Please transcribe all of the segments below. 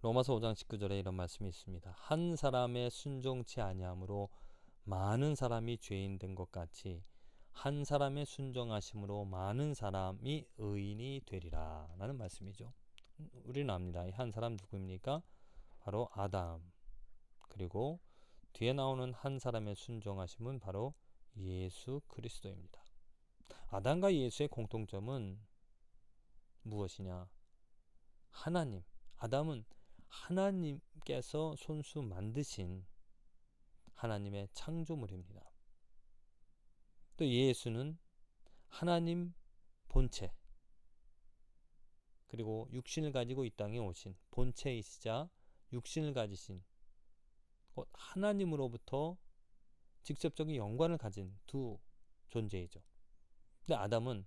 로마서 5장 19절에 이런 말씀이 있습니다. 한 사람의 순종치 아니함으로 많은 사람이 죄인 된 것 같이 한 사람의 순종하심으로 많은 사람이 의인이 되리라 라는 말씀이죠. 우리는 압니다. 한 사람 누구입니까? 바로 아담. 그리고 뒤에 나오는 한 사람의 순종하심은 바로 예수 그리스도입니다. 아담과 예수의 공통점은 무엇이냐? 하나님. 아담은 하나님께서 손수 만드신 하나님의 창조물입니다. 또 예수는 하나님 본체 그리고 육신을 가지고 이 땅에 오신 본체이시자 육신을 가지신 곧 하나님으로부터 직접적인 연관을 가진 두 존재이죠. 근데 아담은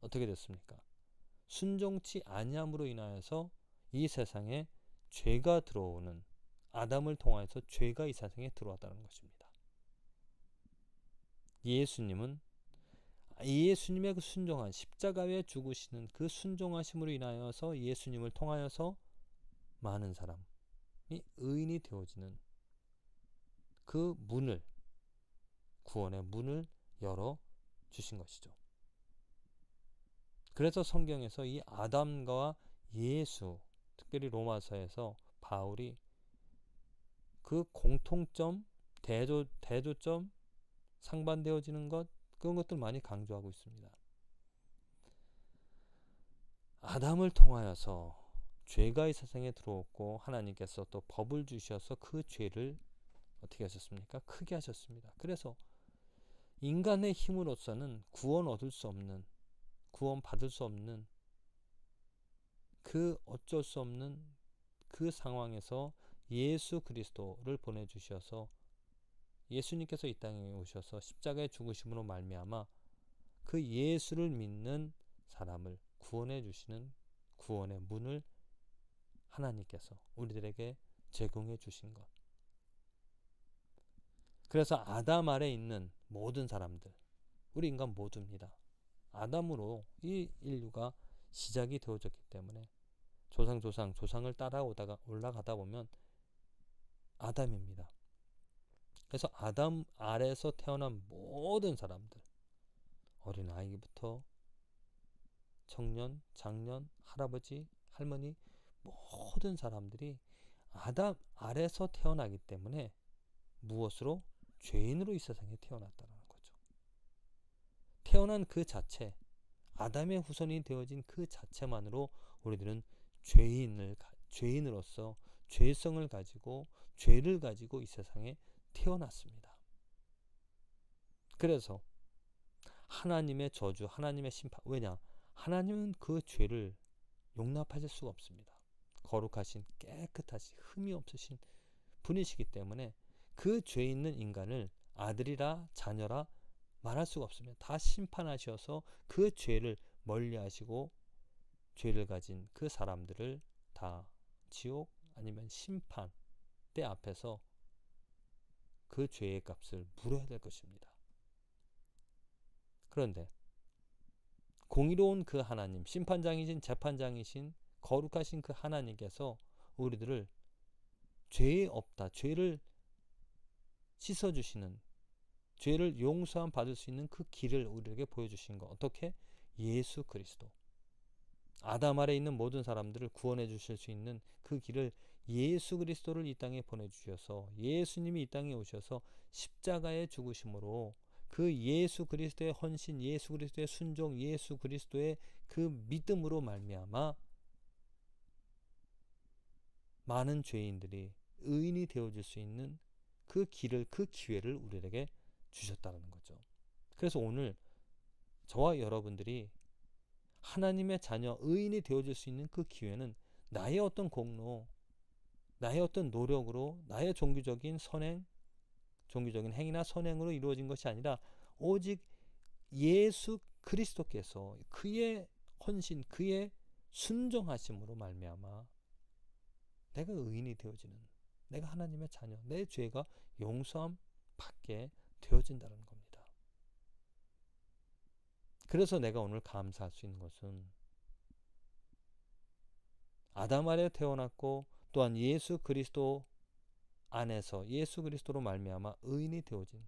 어떻게 됐습니까? 순종치 아니함으로 인하여서 이 세상에 죄가 들어오는 아담을 통하여서 죄가 이 세상에 들어왔다는 것입니다. 예수님은 예수님의 그 순종한 십자가에 죽으시는 그 순종하심으로 인하여서 예수님을 통하여서 많은 사람이 의인이 되어지는 그 문을 구원의 문을 열어 주신 것이죠. 그래서 성경에서 이 아담과 예수 특별히 로마서에서 바울이 그 공통점, 대조, 대조점, 상반되어지는 것, 그런 것들 많이 강조하고 있습니다. 아담을 통하여서 죄가 이 세상에 들어왔고 하나님께서 또 법을 주셔서 그 죄를 어떻게 하셨습니까? 크게 하셨습니다. 그래서 인간의 힘으로서는 구원 얻을 수 없는 구원 받을 수 없는 그 어쩔 수 없는 그 상황에서 예수 그리스도를 보내주셔서 예수님께서 이 땅에 오셔서 십자가에 죽으심으로 말미암아 그 예수를 믿는 사람을 구원해 주시는 구원의 문을 하나님께서 우리들에게 제공해 주신 것. 그래서 아담 아래 있는 모든 사람들, 우리 인간 모두입니다. 아담으로 이 인류가 시작이 되어졌기 때문에 조상 조상 조상을 따라오다가 올라가다 보면 아담입니다. 그래서 아담 아래서 태어난 모든 사람들 어린 아이부터 청년, 장년, 할아버지, 할머니 모든 사람들이 아담 아래서 태어나기 때문에 무엇으로 죄인으로 이 세상에 태어났다는 거죠. 태어난 그 자체 아담의 후손이 되어진 그 자체만으로 우리들은 죄인을 죄인으로서 죄성을 가지고 죄를 가지고 이 세상에 태어났습니다. 그래서 하나님의 저주, 하나님의 심판 왜냐? 하나님은 그 죄를 용납하실 수가 없습니다. 거룩하신 깨끗하신 흠이 없으신 분이시기 때문에 그 죄 있는 인간을 아들이라 자녀라 말할 수가 없습니다. 다 심판하셔서 그 죄를 멀리 하시고 죄를 가진 그 사람들을 다 지옥 아니면 심판 때 앞에서 그 죄의 값을 물어야 될 것입니다. 그런데 공의로운 그 하나님, 심판장이신 재판장이신 거룩하신 그 하나님께서 우리들을 죄 없다, 죄를 씻어주시는, 죄를 용서함 받을 수 있는 그 길을 우리에게 보여주신 것. 어떻게? 예수 그리스도. 아담 아래 있는 모든 사람들을 구원해 주실 수 있는 그 길을 예수 그리스도를 이 땅에 보내주셔서 예수님이 이 땅에 오셔서 십자가에 죽으심으로 그 예수 그리스도의 헌신, 예수 그리스도의 순종, 예수 그리스도의 그 믿음으로 말미암아 많은 죄인들이 의인이 되어질 수 있는 그 길을 그 기회를 우리에게 주셨다는 거죠. 그래서 오늘 저와 여러분들이 하나님의 자녀, 의인이 되어질 수 있는 그 기회는 나의 어떤 공로, 나의 어떤 노력으로, 나의 종교적인 선행, 종교적인 행위나 선행으로 이루어진 것이 아니라 오직 예수 그리스도께서 그의 헌신, 그의 순종하심으로 말미암아 내가 의인이 되어지는, 내가 하나님의 자녀, 내 죄가 용서함 받게 되어진다는 겁니다. 그래서 내가 오늘 감사할 수 있는 것은 아담 아래 태어났고 또한 예수 그리스도 안에서 예수 그리스도로 말미암아 의인이 되어진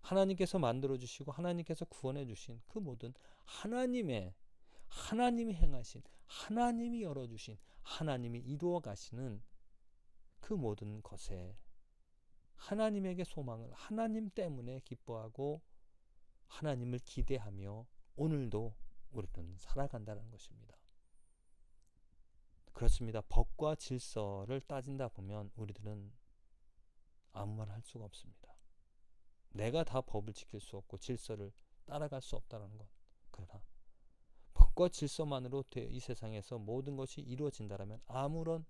하나님께서 만들어 주시고 하나님께서 구원해 주신 그 모든 하나님의 하나님이 행하신 하나님이 열어 주신 하나님이 이루어 가시는 그 모든 것에 하나님에게 소망을 하나님 때문에 기뻐하고 하나님을 기대하며 오늘도 우리는 살아간다는 것입니다. 그렇습니다. 법과 질서를 따진다 보면 우리들은 아무 말 할 수가 없습니다. 내가 다 법을 지킬 수 없고 질서를 따라갈 수 없다는 것. 그러나 법과 질서만으로 이 세상에서 모든 것이 이루어진다면 아무런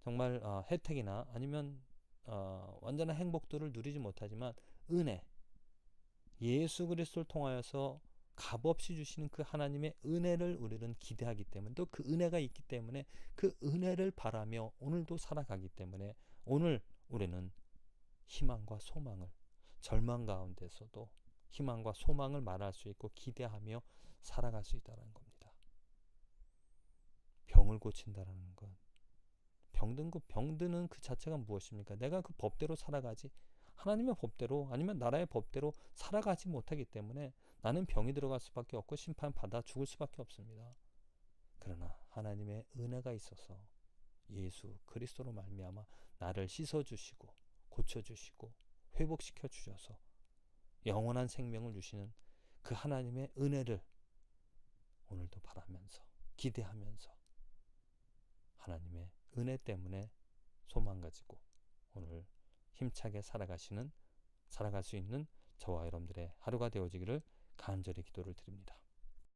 정말 어, 혜택이나 아니면 어, 완전한 행복들을 누리지 못하지만 은혜, 예수 그리스도를 통하여서 값없이 주시는 그 하나님의 은혜를 우리는 기대하기 때문에 또 그 은혜가 있기 때문에 그 은혜를 바라며 오늘도 살아가기 때문에 오늘 우리는 희망과 소망을 절망 가운데서도 희망과 소망을 말할 수 있고 기대하며 살아갈 수 있다는 겁니다. 병을 고친다라는 것. 병든 그 병드는 그 자체가 무엇입니까? 내가 그 법대로 살아가지 하나님의 법대로 아니면 나라의 법대로 살아가지 못하기 때문에 나는 병이 들어갈 수밖에 없고 심판 받아 죽을 수밖에 없습니다. 그러나 하나님의 은혜가 있어서 예수 그리스도로 말미암아 나를 씻어 주시고 고쳐 주시고 회복시켜 주셔서 영원한 생명을 주시는 그 하나님의 은혜를 오늘도 바라면서 기대하면서 하나님의 은혜 때문에 소망 가지고 오늘 힘차게 살아가시는 살아갈 수 있는 저와 여러분들의 하루가 되어지기를 간절히 기도를 드립니다.